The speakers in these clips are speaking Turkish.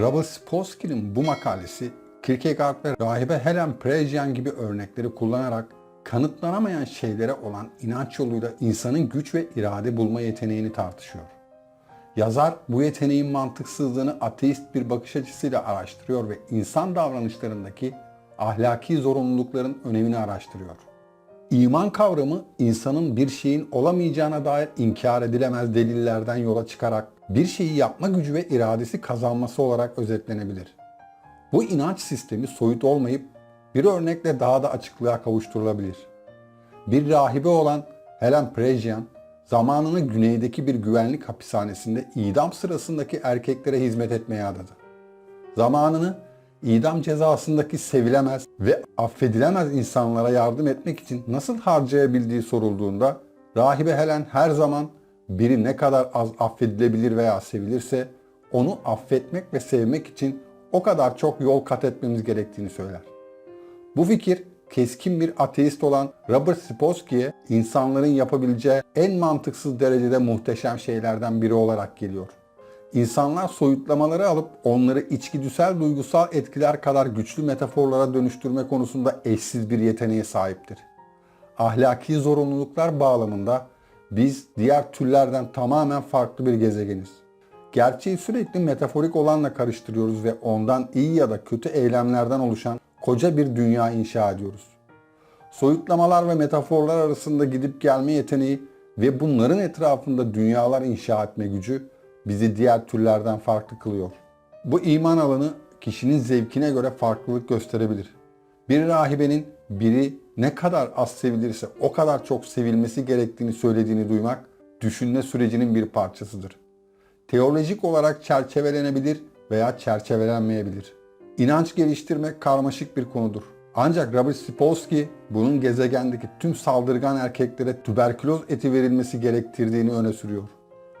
Robert Sapolsky'nin bu makalesi Kierkegaard ve rahibe Helen Prejean gibi örnekleri kullanarak kanıtlanamayan şeylere olan inanç yoluyla insanın güç ve irade bulma yeteneğini tartışıyor. Yazar bu yeteneğin mantıksızlığını ateist bir bakış açısıyla araştırıyor ve insan davranışlarındaki ahlaki zorunlulukların önemini araştırıyor. İman kavramı insanın bir şeyin olamayacağına dair inkar edilemez delillerden yola çıkarak bir şeyi yapma gücü ve iradesi kazanması olarak özetlenebilir. Bu inanç sistemi soyut olmayıp bir örnekle daha da açıklığa kavuşturulabilir. Bir rahibe olan Helen Prejean, zamanını güneydeki bir güvenlik hapishanesinde idam sırasındaki erkeklere hizmet etmeye adadı. Zamanını idam cezasındaki sevilemez ve affedilemez insanlara yardım etmek için nasıl harcayabildiği sorulduğunda rahibe Helen her zaman biri ne kadar az affedilebilir veya sevilirse onu affetmek ve sevmek için o kadar çok yol kat etmemiz gerektiğini söyler. Bu fikir keskin bir ateist olan Robert Sapolsky'ye insanların yapabileceği en mantıksız derecede muhteşem şeylerden biri olarak geliyor. İnsanlar soyutlamaları alıp onları içgüdüsel duygusal etkiler kadar güçlü metaforlara dönüştürme konusunda eşsiz bir yeteneğe sahiptir. Ahlaki zorunluluklar bağlamında biz diğer türlerden tamamen farklı bir gezegeniz. Gerçeği sürekli metaforik olanla karıştırıyoruz ve ondan iyi ya da kötü eylemlerden oluşan koca bir dünya inşa ediyoruz. Soyutlamalar ve metaforlar arasında gidip gelme yeteneği ve bunların etrafında dünyalar inşa etme gücü bizi diğer türlerden farklı kılıyor. Bu iman alanı kişinin zevkine göre farklılık gösterebilir. Bir rahibenin biri ne kadar az sevilirse o kadar çok sevilmesi gerektiğini söylediğini duymak düşünme sürecinin bir parçasıdır. Teolojik olarak çerçevelenebilir veya çerçevelenmeyebilir. İnanç geliştirmek karmaşık bir konudur. Ancak Robert Sapolsky bunun gezegendeki tüm saldırgan erkeklere tüberküloz eti verilmesi gerektirdiğini öne sürüyor.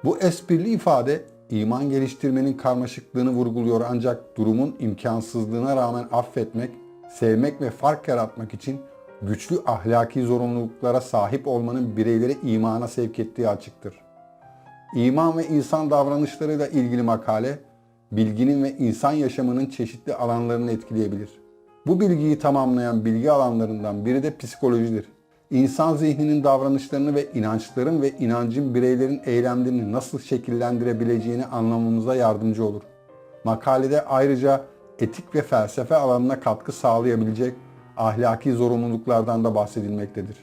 Bu esprili ifade iman geliştirmenin karmaşıklığını vurguluyor ancak durumun imkansızlığına rağmen affetmek, sevmek ve fark yaratmak için güçlü ahlaki zorunluluklara sahip olmanın bireyleri imana sevk ettiği açıktır. İman ve insan davranışlarıyla ilgili makale, bilginin ve insan yaşamının çeşitli alanlarını etkileyebilir. Bu bilgiyi tamamlayan bilgi alanlarından biri de psikolojidir. İnsan zihninin davranışlarını ve inançların ve inancın bireylerin eylemlerini nasıl şekillendirebileceğini anlamamıza yardımcı olur. Makalede ayrıca etik ve felsefe alanına katkı sağlayabilecek ahlaki zorunluluklardan da bahsedilmektedir.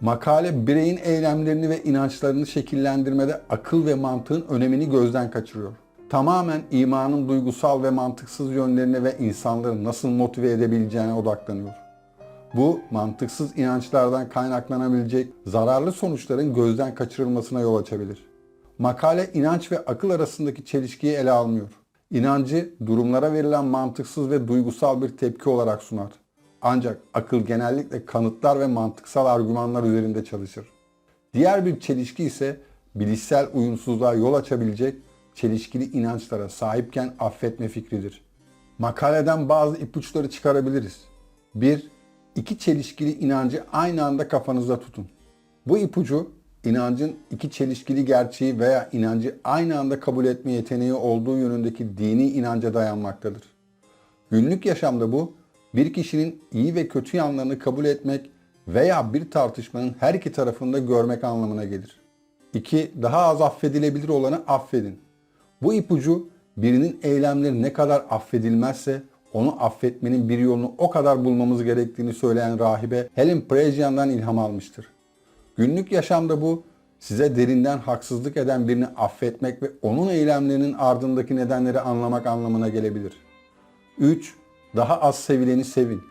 Makale bireyin eylemlerini ve inançlarını şekillendirmede akıl ve mantığın önemini gözden kaçırıyor. Tamamen imanın duygusal ve mantıksız yönlerine ve insanları nasıl motive edebileceğine odaklanıyor. Bu mantıksız inançlardan kaynaklanabilecek zararlı sonuçların gözden kaçırılmasına yol açabilir. Makale inanç ve akıl arasındaki çelişkiyi ele almıyor. İnancı durumlara verilen mantıksız ve duygusal bir tepki olarak sunar. Ancak akıl genellikle kanıtlar ve mantıksal argümanlar üzerinde çalışır. Diğer bir çelişki ise bilişsel uyumsuzluğa yol açabilecek çelişkili inançlara sahipken affetme fikridir. Makaleden bazı ipuçları çıkarabiliriz. 1. İki çelişkili inancı aynı anda kafanızda tutun. Bu ipucu inancın iki çelişkili gerçeği veya inancı aynı anda kabul etme yeteneği olduğu yönündeki dini inanca dayanmaktadır. Günlük yaşamda bu bir kişinin iyi ve kötü yanlarını kabul etmek veya bir tartışmanın her iki tarafında görmek anlamına gelir. 2. Daha az affedilebilir olanı affedin. Bu ipucu birinin eylemleri ne kadar affedilmezse onu affetmenin bir yolunu o kadar bulmamız gerektiğini söyleyen rahibe Helen Prejean'dan ilham almıştır. Günlük yaşamda bu size derinden haksızlık eden birini affetmek ve onun eylemlerinin ardındaki nedenleri anlamak anlamına gelebilir. 3. Daha az sevileni sevin.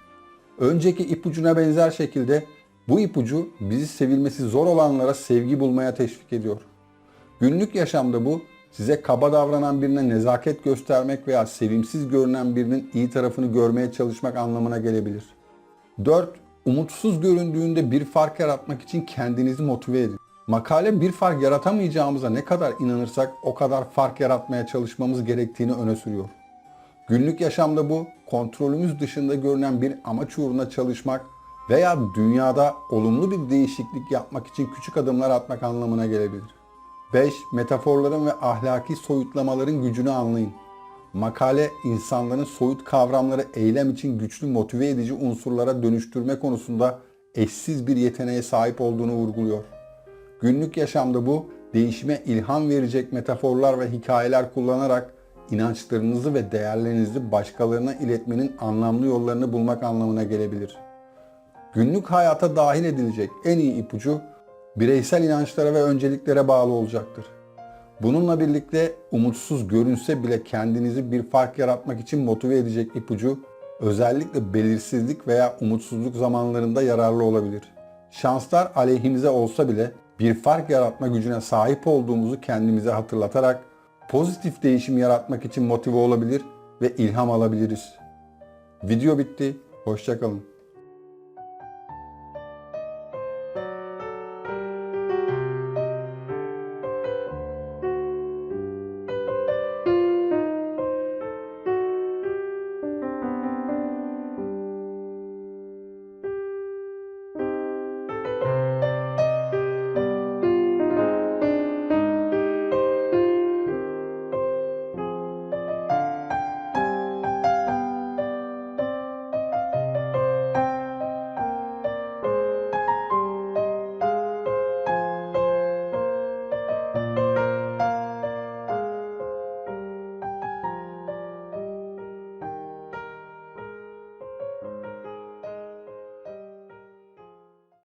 Önceki ipucuna benzer şekilde bu ipucu bizi sevilmesi zor olanlara sevgi bulmaya teşvik ediyor. Günlük yaşamda bu size kaba davranan birine nezaket göstermek veya sevimsiz görünen birinin iyi tarafını görmeye çalışmak anlamına gelebilir. 4. Umutsuz göründüğünde bir fark yaratmak için kendinizi motive edin. Makale bir fark yaratamayacağımıza ne kadar inanırsak o kadar fark yaratmaya çalışmamız gerektiğini öne sürüyor. Günlük yaşamda bu kontrolümüz dışında görünen bir amaç uğruna çalışmak veya dünyada olumlu bir değişiklik yapmak için küçük adımlar atmak anlamına gelebilir. 5. Metaforların ve ahlaki soyutlamaların gücünü anlayın. Makale insanların soyut kavramları eylem için güçlü motive edici unsurlara dönüştürme konusunda eşsiz bir yeteneğe sahip olduğunu vurguluyor. Günlük yaşamda bu değişime ilham verecek metaforlar ve hikayeler kullanarak inançlarınızı ve değerlerinizi başkalarına iletmenin anlamlı yollarını bulmak anlamına gelebilir. Günlük hayata dahil edilecek en iyi ipucu bireysel inançlara ve önceliklere bağlı olacaktır. Bununla birlikte umutsuz görünse bile kendinizi bir fark yaratmak için motive edecek ipucu özellikle belirsizlik veya umutsuzluk zamanlarında yararlı olabilir. Şanslar aleyhimize olsa bile bir fark yaratma gücüne sahip olduğumuzu kendimize hatırlatarak pozitif değişim yaratmak için motive olabilir ve ilham alabiliriz. Video bitti. Hoşçakalın.